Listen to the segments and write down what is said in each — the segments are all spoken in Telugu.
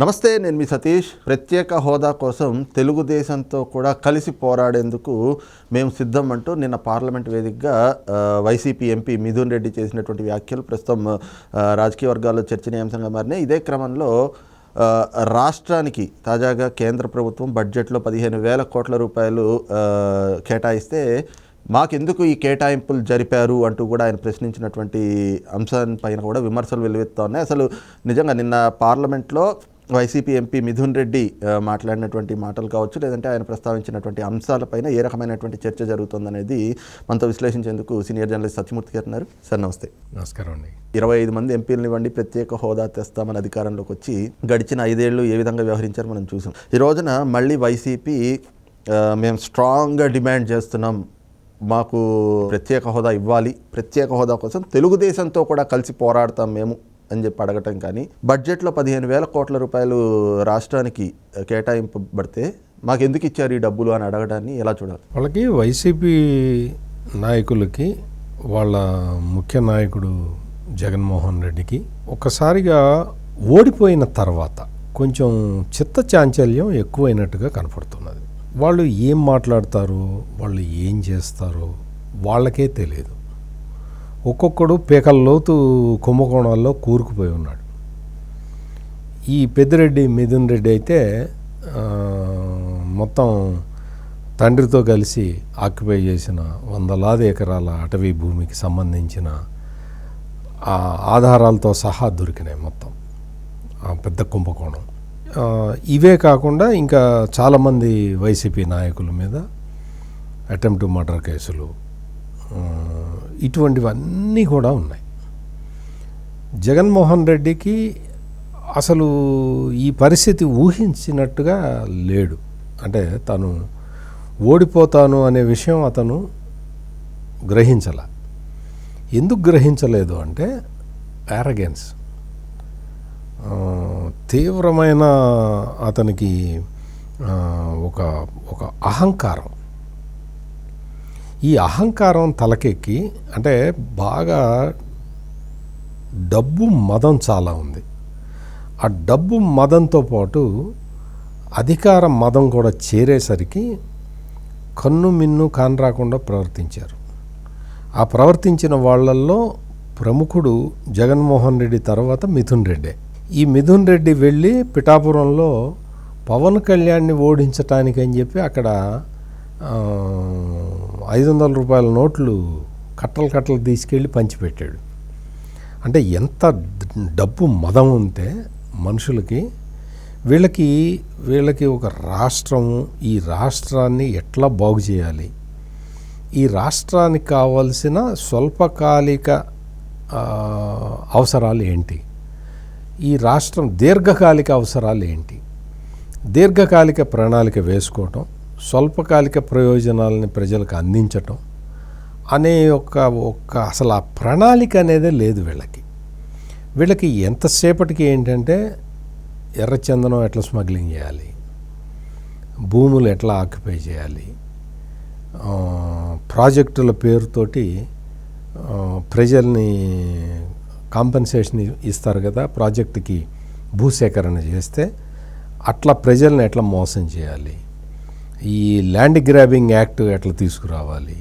నమస్తే నేను మీ సతీష్. ప్రత్యేక హోదా కోసం తెలుగుదేశంతో కూడా కలిసి పోరాడేందుకు మేము సిద్ధం అంటూ నిన్న పార్లమెంట్ వేదికగా వైసీపీ ఎంపీ మిథున్ రెడ్డి చేసినటువంటి వ్యాఖ్యలు ప్రస్తుతం రాజకీయ వర్గాల్లో చర్చనీయాంశంగా మారినాయి. ఇదే క్రమంలో రాష్ట్రానికి తాజాగా కేంద్ర ప్రభుత్వం బడ్జెట్లో పదిహేను వేల కోట్ల రూపాయలు కేటాయిస్తే మాకెందుకు ఈ కేటాయింపులు జరిపారు అంటూ కూడా ఆయన ప్రశ్నించినటువంటి అంశాలపైన కూడా విమర్శలు వెలువెత్తా ఉన్నాయి. అసలు నిజంగా నిన్న పార్లమెంట్లో వైసీపీ ఎంపీ మిథున్ రెడ్డి మాట్లాడినటువంటి మాటలు కావచ్చు లేదంటే ఆయన ప్రస్తావించినటువంటి అంశాలపైన ఏ రకమైనటువంటి చర్చ జరుగుతుందనేది మనతో విశ్లేషించేందుకు సీనియర్ జర్నలిస్ట్ సత్యమూర్తి గారు ఉన్నారు. సార్ నమస్తే. నమస్కారం అండి. ఇరవై ఐదు మంది ఎంపీలను ఇవ్వండి ప్రత్యేక హోదా తెస్తామని అధికారంలోకి వచ్చి గడిచిన ఐదేళ్ళు ఏ విధంగా వ్యవహరించారో మనం చూసాం. ఈ రోజున మళ్ళీ వైసీపీ మేము స్ట్రాంగ్గా డిమాండ్ చేస్తున్నాం మాకు ప్రత్యేక హోదా ఇవ్వాలి ప్రత్యేక హోదా కోసం తెలుగుదేశంతో కూడా కలిసి పోరాడతాం మేము. అని చెప్పి అడగటం కానీ బడ్జెట్లో పదిహేను వేల కోట్ల రూపాయలు రాష్ట్రానికి కేటాయింపబడితే మాకు ఎందుకు ఇచ్చారు ఈ డబ్బులు అని అడగడాన్ని ఎలా చూడాలి? వాళ్ళకి వైసీపీ నాయకులకి వాళ్ళ ముఖ్య నాయకుడు జగన్మోహన్ రెడ్డికి ఒక్కసారిగా ఓడిపోయిన తర్వాత కొంచెం చిత్త చాంచల్యం ఎక్కువైనట్టుగా కనపడుతున్నది. వాళ్ళు ఏం మాట్లాడతారు వాళ్ళు ఏం చేస్తారో వాళ్ళకే తెలియదు. ఒక్కొక్కడు పీకల లోతు కుంభకోణాల్లో కూరుకుపోయి ఉన్నాడు. ఈ పెద్దిరెడ్డి మిథున్ రెడ్డి అయితే మొత్తం తండ్రితో కలిసి ఆక్యుపై చేసిన వందలాది ఎకరాల అటవీ భూమికి సంబంధించిన ఆధారాలతో సహా దొరికినాయి మొత్తం ఆ పెద్ద కుంభకోణం. ఇవే కాకుండా ఇంకా చాలామంది వైసీపీ నాయకుల మీద అటెంప్ట్ మర్డర్ కేసులు ఇటువంటివన్నీ కూడా ఉన్నాయి. జగన్మోహన్ రెడ్డికి అసలు ఈ పరిస్థితి ఊహించినట్టుగా లేడు. అంటే తను ఓడిపోతాను అనే విషయం అతను గ్రహించల. ఎందుకు గ్రహించలేదు అంటే యారగెన్స్ తీవ్రమైన అతనికి ఒక ఒక అహంకారం. ఈ అహంకారం తలకెక్కి అంటే బాగా డబ్బు మదం చాలా ఉంది. ఆ డబ్బు మదంతో పాటు అధికార మదం కూడా చేరేసరికి కన్ను మిన్ను కానరాకుండా ప్రవర్తించారు. ఆ ప్రవర్తించిన వాళ్ళల్లో ప్రముఖుడు జగన్మోహన్ రెడ్డి తర్వాత మిథున్ రెడ్డి. ఈ మిథున్ రెడ్డి వెళ్ళి పిఠాపురంలో పవన్ కళ్యాణ్ని ఓడించటానికి అని చెప్పి అక్కడ ఐదు వందల రూపాయల నోట్లు కట్టలు కట్టలు తీసుకెళ్ళి పంచిపెట్టాడు. అంటే ఎంత డబ్బు మదం ఉంటే మనుషులకి వీళ్ళకి వీళ్ళకి ఒక రాష్ట్రం ఈ రాష్ట్రాన్ని ఎట్లా బాగు చేయాలి? ఈ రాష్ట్రానికి కావలసిన స్వల్పకాలిక అవసరాలు ఏంటి? ఈ రాష్ట్రం దీర్ఘకాలిక అవసరాలు ఏంటి? దీర్ఘకాలిక ప్రణాళిక వేసుకోవటం స్వల్పకాలిక ప్రయోజనాలని ప్రజలకు అందించటం అనే ఒక ఒక అసలు ఆ ప్రణాళిక అనేదే లేదు వీళ్ళకి. వీళ్ళకి ఎంతసేపటికి ఏంటంటే ఎర్రచందనం ఎట్లా స్మగ్లింగ్ చేయాలి? భూములు ఎట్లా ఆక్యుపై చేయాలి? ప్రాజెక్టుల పేరుతోటి ప్రజల్ని కాంపెన్సేషన్ ఇస్తారు కదా ప్రాజెక్టుకి భూసేకరణ చేస్తే అట్లా ప్రజల్ని ఎట్లా మోసం చేయాలి? ఈ ల్యాండ్ గ్రాబింగ్ యాక్ట్ ఎట్లా తీసుకురావాలి?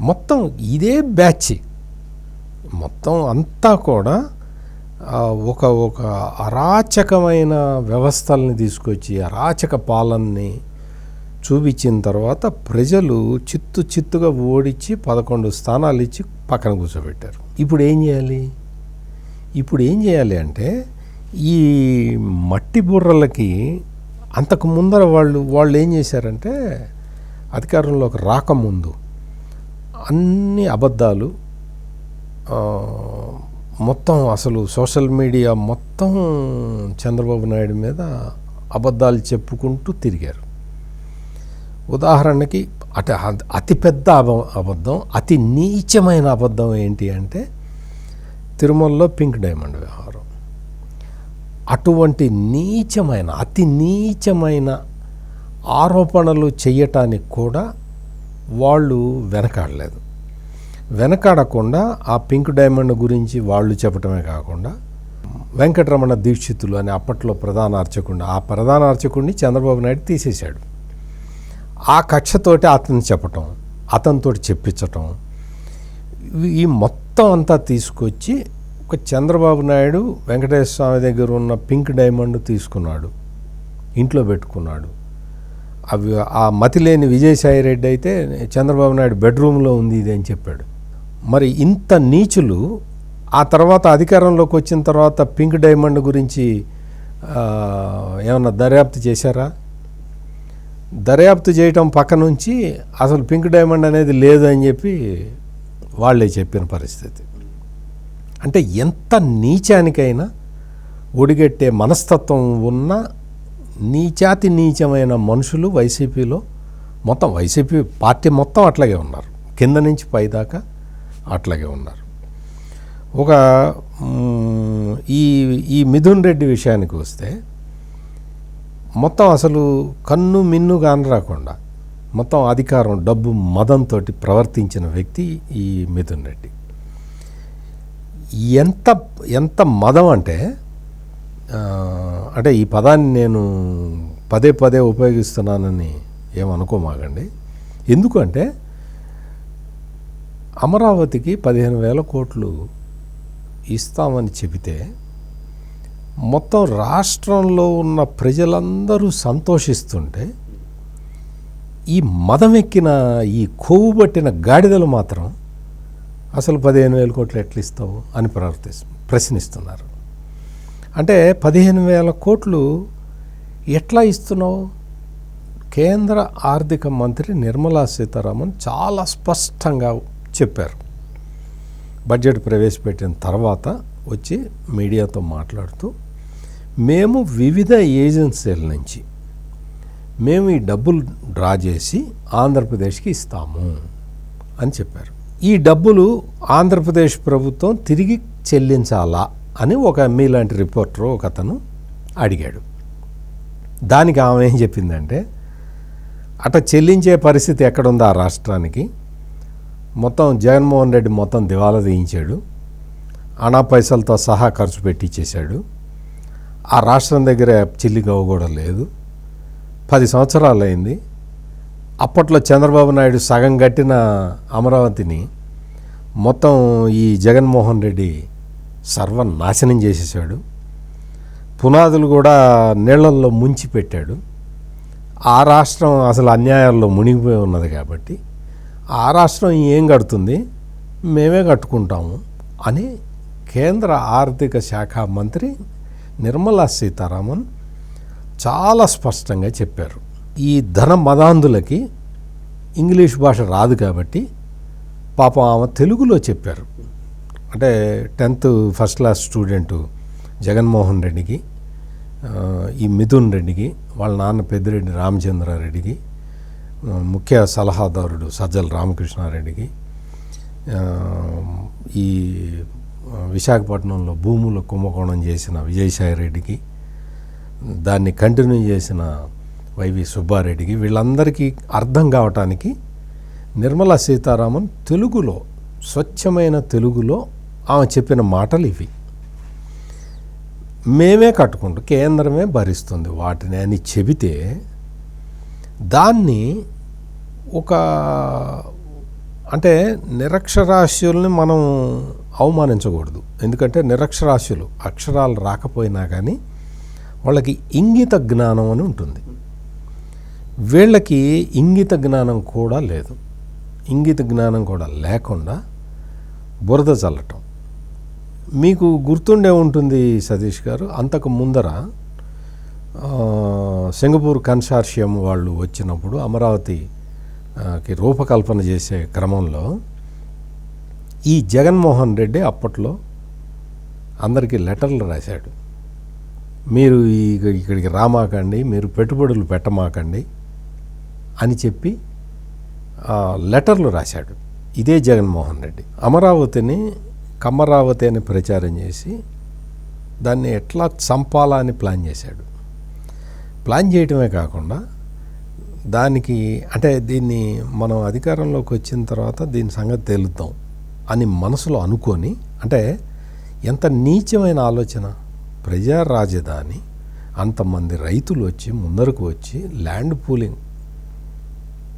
మొత్తం ఇదే బ్యాచ్ మొత్తం అంతా కూడా ఒక ఒక అరాచకమైన వ్యవస్థల్ని తీసుకొచ్చి అరాచక పాలనని చూపించిన తర్వాత ప్రజలు చిత్తు చిత్తుగా ఓడించి పదకొండు స్థానాలు ఇచ్చి పక్కన కూర్చోబెట్టారు. ఇప్పుడు ఏం చేయాలి? ఇప్పుడు ఏం చేయాలి అంటే ఈ మట్టి బుర్రలకి అంతకు ముందర వాళ్ళు వాళ్ళు ఏం చేశారంటే అధికారంలోకి రాకముందు అన్ని అబద్ధాలు మొత్తం అసలు సోషల్ మీడియా మొత్తం చంద్రబాబు నాయుడు మీద అబద్ధాలు చెప్పుకుంటూ తిరిగారు. ఉదాహరణకి అటు అతిపెద్ద అబ అబద్ధం అతి నీచమైన అబద్ధం ఏంటి అంటే తిరుమలలో పింక్ డైమండ్ వ్యవహారం. అటువంటి నీచమైన అతి నీచమైన ఆరోపణలు చేయటానికి కూడా వాళ్ళు వెనకాడలేదు. వెనకాడకుండా ఆ పింక్ డైమండ్ గురించి వాళ్ళు చెప్పటమే కాకుండా వెంకటరమణ దీక్షితులు అని అప్పట్లో ప్రధాన అర్చకుడు ఆ ప్రధాన అర్చకుడిని చంద్రబాబు నాయుడు తీసేశాడు. ఆ కక్షతోటి అతను చెప్పటం అతనితో చెప్పించటం ఈ మొత్తం అంతా తీసుకొచ్చి ఒక చంద్రబాబు నాయుడు వెంకటేశ్వర స్వామి దగ్గర ఉన్న పింక్ డైమండ్ తీసుకున్నాడు. ఇంట్లో పెట్టుకున్నాడు. అవి ఆ మతిలేని విజయసాయి రెడ్డి అయితే చంద్రబాబు నాయుడు బెడ్రూమ్లో ఉంది ఇది అని చెప్పాడు. మరి ఇంత నీచులు ఆ తర్వాత అధికారంలోకి వచ్చిన తర్వాత పింక్ డైమండ్ గురించి ఏమన్నా దర్యాప్తు చేశారా? దర్యాప్తు చేయటం పక్క నుంచి అసలు పింక్ డైమండ్ అనేది లేదు అని చెప్పి వాళ్ళే చెప్పిన పరిస్థితి. అంటే ఎంత నీచానికైనా ఒడిగట్టే మనస్తత్వం ఉన్న నీచాతి నీచమైన మనుషులు వైసీపీలో మొత్తం వైసీపీ పార్టీ మొత్తం అట్లాగే ఉన్నారు. కింద నుంచి పైదాకా అట్లాగే ఉన్నారు. ఒక ఈ ఈ మిథున్ రెడ్డి విషయానికి వస్తే మొత్తం అసలు కన్ను మిన్ను కాని రాకుండా మొత్తం అధికారం డబ్బు మదంతో ప్రవర్తించిన వ్యక్తి ఈ మిథున్ రెడ్డి. ఎంత ఎంత మదం అంటే అంటే ఈ పదాన్ని నేను పదే పదే ఉపయోగిస్తున్నానని ఏమనుకోమాగండి ఎందుకంటే అమరావతికి పదిహేను వేల కోట్లు ఇస్తామని చెబితే మొత్తం రాష్ట్రంలో ఉన్న ప్రజలందరూ సంతోషిస్తుంటే ఈ మదమెక్కిన ఈ కొవ్వు పట్టిన గాడిదలు మాత్రం అసలు పదిహేను వేల కోట్లు ఎట్లా ఇస్తావు అని ప్రవర్తి ప్రశ్నిస్తున్నారు. అంటే పదిహేను వేల కోట్లు ఎట్లా ఇస్తున్నావు? కేంద్ర ఆర్థిక మంత్రి నిర్మలా సీతారామన్ చాలా స్పష్టంగా చెప్పారు. బడ్జెట్ ప్రవేశపెట్టిన తర్వాత వచ్చి మీడియాతో మాట్లాడుతూ మేము వివిధ ఏజెన్సీల నుంచి మేము ఈ డబ్బులు డ్రా చేసి ఆంధ్రప్రదేశ్కి ఇస్తాము అని చెప్పారు. ఈ డబ్బులు ఆంధ్రప్రదేశ్ ప్రభుత్వం తిరిగి చెల్లించాలా అని ఒక మీలాంటి రిపోర్టర్ ఒక అతను అడిగాడు. దానికి ఆమె ఏం చెప్పిందంటే అట చెల్లించే పరిస్థితి ఎక్కడుందో ఆ రాష్ట్రానికి? మొత్తం జగన్మోహన్ రెడ్డి మొత్తం దివాలా తీయించాడు. అనా పైసలతో సహా ఖర్చు పెట్టించేశాడు ఆ రాష్ట్రం దగ్గర చిల్లి గవ్వ కూడా లేదు. పది సంవత్సరాలు అయింది అప్పట్లో చంద్రబాబు నాయుడు సగం కట్టిన అమరావతిని మొత్తం ఈ జగన్మోహన్ రెడ్డి సర్వనాశనం చేసేసాడు. పునాదులు కూడా నీళ్ళల్లో ముంచి పెట్టాడు. ఆ రాష్ట్రం అసలు అన్యాయాల్లో మునిగిపోయి ఉన్నది కాబట్టి ఆ రాష్ట్రం ఏం కడుతుంది? మేమే కట్టుకుంటాము అని కేంద్ర ఆర్థిక శాఖ మంత్రి నిర్మలా సీతారామన్ చాలా స్పష్టంగా చెప్పారు. ఈ ధన మదాంధులకి ఇంగ్లీష్ భాష రాదు కాబట్టి పాపం ఆమె తెలుగులో చెప్పారు. అంటే tenth first class student Jaganmohan రెడ్డికి ఈ మిథున్ రెడ్డికి వాళ్ళ నాన్న పెద్దిరెడ్డి రామచంద్రారెడ్డికి ముఖ్య సలహాదారుడు సజ్జల రామకృష్ణారెడ్డికి ఈ విశాఖపట్నంలో భూముల కుంభకోణం చేసిన విజయసాయి రెడ్డికి దాన్ని కంటిన్యూ చేసిన వైవి సుబ్బారెడ్డికి వీళ్ళందరికీ అర్థం కావటానికి నిర్మలా సీతారామన్ తెలుగులో స్వచ్ఛమైన తెలుగులో ఆమె చెప్పిన మాటలు ఇవి. మేమే కట్టుకుంటూ కేంద్రమే భరిస్తుంది వాటిని అని చెబితే దాన్ని ఒక అంటే నిరక్షరాస్యుల్ని మనం అవమానించకూడదు. ఎందుకంటే నిరక్షరాస్యులు అక్షరాలు రాకపోయినా కానీ వాళ్ళకి ఇంగిత జ్ఞానం అని ఉంటుంది. వీళ్ళకి ఇంగిత జ్ఞానం కూడా లేదు. ఇంగిత జ్ఞానం కూడా లేకుండా బురద చల్లటం. మీకు గుర్తుండే ఉంటుంది సతీష్ గారు అంతకు ముందర సింగపూర్ కన్సార్షియం వాళ్ళు వచ్చినప్పుడు అమరావతికి రూపకల్పన చేసే క్రమంలో ఈ జగన్మోహన్ రెడ్డి అప్పట్లో అందరికీ లెటర్లు రాశాడు. మీరు ఇక్కడికి రామాకండి మీరు పెట్టుబడులు పెట్టమాకండి అని చెప్పి లెటర్లు రాశాడు. ఇదే జగన్మోహన్ రెడ్డి. అమరావతిని కమ్మరావతి అని ప్రచారం చేసి దాన్ని ఎట్లా చంపాలా అని ప్లాన్ చేశాడు. ప్లాన్ చేయటమే కాకుండా దానికి అంటే దీన్ని మనం అధికారంలోకి వచ్చిన తర్వాత దీని సంగతి తేలుద్దాం అని మనసులో అనుకొని అంటే ఎంత నీచమైన ఆలోచన. ప్రజా రాజధాని అంతమంది రైతులు వచ్చి ముందరకు వచ్చి ల్యాండ్ పూలింగ్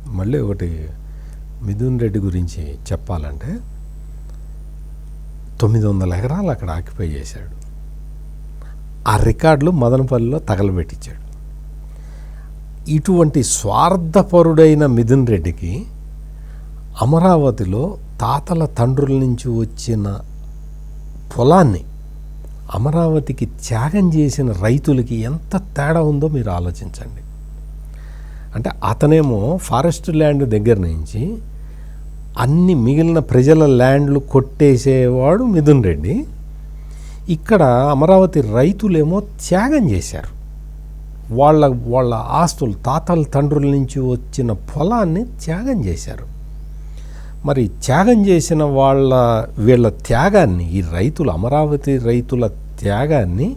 మళ్ళీ ఒకటి మిథున్ రెడ్డి గురించి చెప్పాలంటే తొమ్మిది వందల ఎకరాలు అక్కడ ఆక్యుపై చేశాడు. ఆ రికార్డులు మదనపల్లిలో తగలబెట్టించాడు. ఇటువంటి స్వార్థపరుడైన మిథున్ రెడ్డికి అమరావతిలో తాతల తండ్రుల నుంచి వచ్చిన పొలాన్ని అమరావతికి త్యాగం చేసిన రైతులకి ఎంత తేడా ఉందో మీరు ఆలోచించండి. అంటే అతనేమో ఫారెస్ట్ ల్యాండ్ దగ్గర నుంచి అన్ని మిగిలిన ప్రజల ల్యాండ్లు కొట్టేసేవాడు మిథున్ రెడ్డి. ఇక్కడ అమరావతి రైతులేమో త్యాగం చేశారు. వాళ్ళ వాళ్ళ ఆస్తులు తాతల తండ్రుల నుంచి వచ్చిన పొలాన్ని త్యాగం చేశారు. మరి త్యాగం చేసిన వాళ్ళ వీళ్ళ త్యాగాన్ని ఈ రైతులు అమరావతి రైతుల త్యాగాన్ని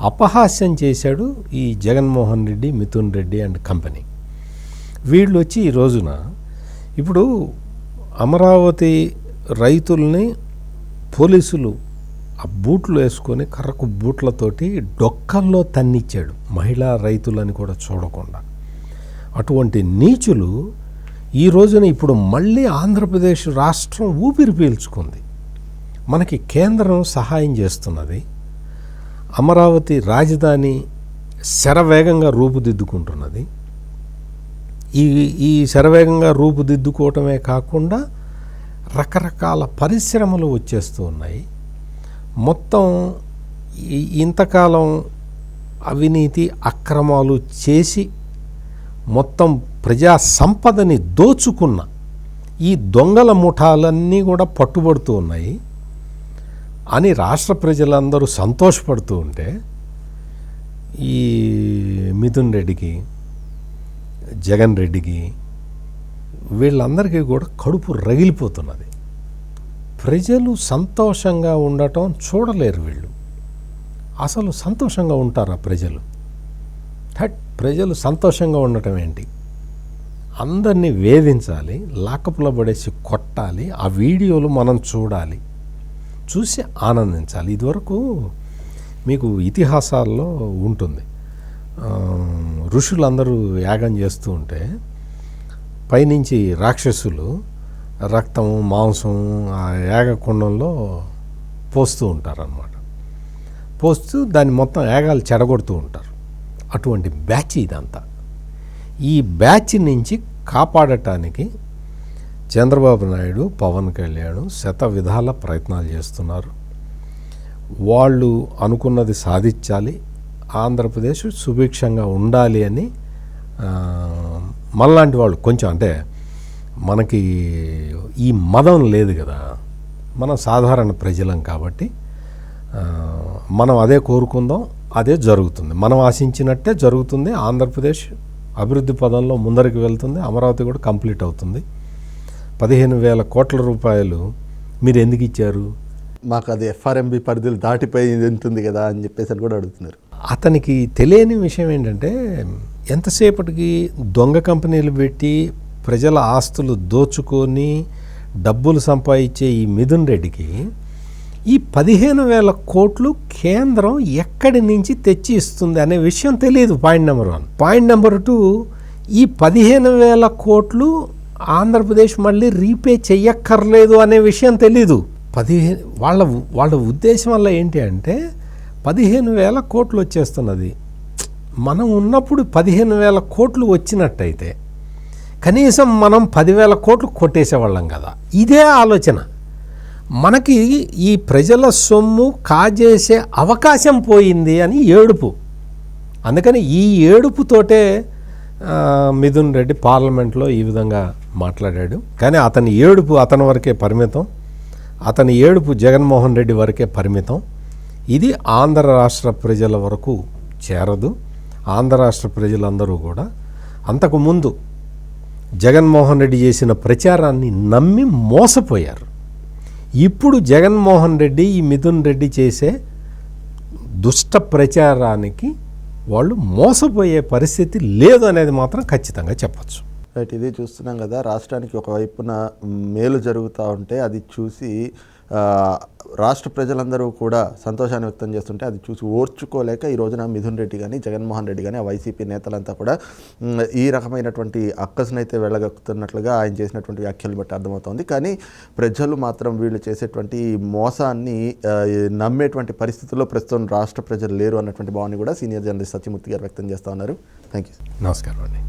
అపహాస్యం చేశాడు ఈ జగన్మోహన్ రెడ్డి మిథున్ రెడ్డి అండ్ కంపెనీ. వీళ్ళు వచ్చి ఈ రోజున ఇప్పుడు అమరావతి రైతుల్ని పోలీసులు ఆ బూట్లు వేసుకొని కర్రకు బూట్లతోటి డొక్కల్లో తన్నిచ్చాడు మహిళా రైతులని కూడా చూడకుండా. అటువంటి నీచులు ఈ రోజున ఇప్పుడు మళ్ళీ ఆంధ్రప్రదేశ్ రాష్ట్రం ఊపిరి పీల్చుకుంది. మనకి కేంద్రం సహాయం చేస్తున్నది. అమరావతి రాజధాని శరవేగంగా రూపుదిద్దుకుంటున్నది. ఈ ఈ శరవేగంగా రూపుదిద్దుకోవటమే కాకుండా రకరకాల పరిశ్రమలు వచ్చేస్తూ ఉన్నాయి. మొత్తం ఇంతకాలం అవినీతి అక్రమాలు చేసి మొత్తం ప్రజా సంపదని దోచుకున్న ఈ దొంగల ముఠాలన్నీ కూడా పట్టుబడుతూ ఉన్నాయి. అని రాష్ట్ర ప్రజలందరూ సంతోషపడుతూ ఉంటే ఈ మిథున్ రెడ్డికి జగన్ రెడ్డికి వీళ్ళందరికీ కూడా కడుపు రగిలిపోతున్నది. ప్రజలు సంతోషంగా ఉండటం చూడలేరు వీళ్ళు. అసలు సంతోషంగా ఉంటారా ప్రజలు? థట్ ప్రజలు సంతోషంగా ఉండటం ఏంటి? అందరినీ వేధించాలి లాకప్లో పడేసి కొట్టాలి ఆ వీడియోలు మనం చూడాలి చూసి ఆనందించాలి. ఇదివరకు మీకు ఇతిహాసాల్లో ఉంటుంది. ఋషులందరూ యాగం చేస్తూ ఉంటే పైనుంచి రాక్షసులు రక్తం మాంసం ఆ యాగ కుండంలో పోస్తూ ఉంటారనమాట పోస్తూ దాన్ని మొత్తం యాగాలు చెడగొడుతూ ఉంటారు. అటువంటి బ్యాచ్ ఇదంతా. ఈ బ్యాచ్ నుంచి కాపాడటానికి చంద్రబాబు నాయుడు పవన్ కళ్యాణ్ శత విధాల ప్రయత్నాలు చేస్తున్నారు. వాళ్ళు అనుకున్నది సాధించాలి. ఆంధ్రప్రదేశ్ సుభిక్షంగా ఉండాలి అని మనలాంటి వాళ్ళు కొంచెం అంటే మనకి ఈ మదం లేదు కదా. మనం సాధారణ ప్రజలం కాబట్టి మనం అదే కోరుకుందాం అదే జరుగుతుంది. మనం ఆశించినట్టే జరుగుతుంది. ఆంధ్రప్రదేశ్ అభివృద్ధి పదంలో ముందరికి వెళ్తుంది. అమరావతి కూడా కంప్లీట్ అవుతుంది. పదిహేను వేల కోట్ల రూపాయలు మీరు ఎందుకు ఇచ్చారు? మాకు అది ఎఫ్ఆర్ఎంబి పరిధులు దాటిపోయి ఉంటుంది కదా అని చెప్పేసి కూడా అడుగుతున్నారు. అతనికి తెలియని విషయం ఏంటంటే ఎంతసేపటికి దొంగ కంపెనీలు పెట్టి ప్రజల ఆస్తులు దోచుకొని డబ్బులు సంపాదించే ఈ మిథున్ రెడ్డికి ఈ పదిహేను వేల కోట్లు కేంద్రం ఎక్కడి నుంచి తెచ్చి ఇస్తుంది అనే విషయం తెలియదు point number one. Point number two ఈ పదిహేను వేల కోట్లు ఆంధ్రప్రదేశ్ మళ్ళీ రీపే చెయ్యక్కర్లేదు అనే విషయం తెలీదు. పదిహేను వాళ్ళ వాళ్ళ ఉద్దేశం వల్ల ఏంటి అంటే పదిహేను వేల కోట్లు వచ్చేస్తున్నది. మనం ఉన్నప్పుడు పదిహేను వేల కోట్లు వచ్చినట్టయితే కనీసం మనం పదివేల కోట్లు కొట్టేసేవాళ్ళం కదా. ఇదే ఆలోచన. మనకి ఈ ప్రజల సొమ్ము కాజేసే అవకాశం పోయింది అని ఏడుపు. అందుకని ఈ ఏడుపుతోటే మిథున్ రెడ్డి పార్లమెంట్లో ఈ విధంగా మాట్లాడాడు. కానీ అతని ఏడుపు అతని వరకే పరిమితం. అతని ఏడుపు జగన్మోహన్ రెడ్డి వరకే పరిమితం. ఇది ఆంధ్ర రాష్ట్ర ప్రజల వరకు చేరదు. ఆంధ్ర రాష్ట్ర ప్రజలందరూ కూడా అంతకుముందు జగన్మోహన్ రెడ్డి చేసిన ప్రచారాన్ని నమ్మి మోసపోయారు. ఇప్పుడు జగన్మోహన్ రెడ్డి ఈ మిథున్ రెడ్డి చేసే దుష్ట ప్రచారానికి వాళ్ళు మోసపోయే పరిస్థితి లేదు అనేది మాత్రం ఖచ్చితంగా చెప్పచ్చు. రైట్ ఇది చూస్తున్నాం కదా రాష్ట్రానికి ఒకవైపున మేలు జరుగుతూ ఉంటే అది చూసి రాష్ట్ర ప్రజలందరూ కూడా సంతోషాన్ని వ్యక్తం చేస్తుంటే అది చూసి ఓర్చుకోలేక ఈ రోజున మిథున్ రెడ్డి కానీ జగన్మోహన్ రెడ్డి కానీ ఆ వైసీపీ నేతలంతా కూడా ఈ రకమైనటువంటి అక్కసునైతే వెళ్ళగక్కుతున్నట్లుగా ఆయన చేసినటువంటి వ్యాఖ్యలు బట్టి అర్థమవుతోంది. కానీ ప్రజలు మాత్రం వీళ్ళు చేసేటువంటి మోసాన్ని నమ్మేటువంటి పరిస్థితుల్లో ప్రస్తుతం రాష్ట్ర ప్రజలు లేరు అన్నటువంటి భావాన్ని కూడా సీనియర్ జర్నలిస్ట్ సత్యమూర్తి గారు వ్యక్తం చేస్తూ ఉన్నారు. థ్యాంక్ యూ నమస్కారం అండి.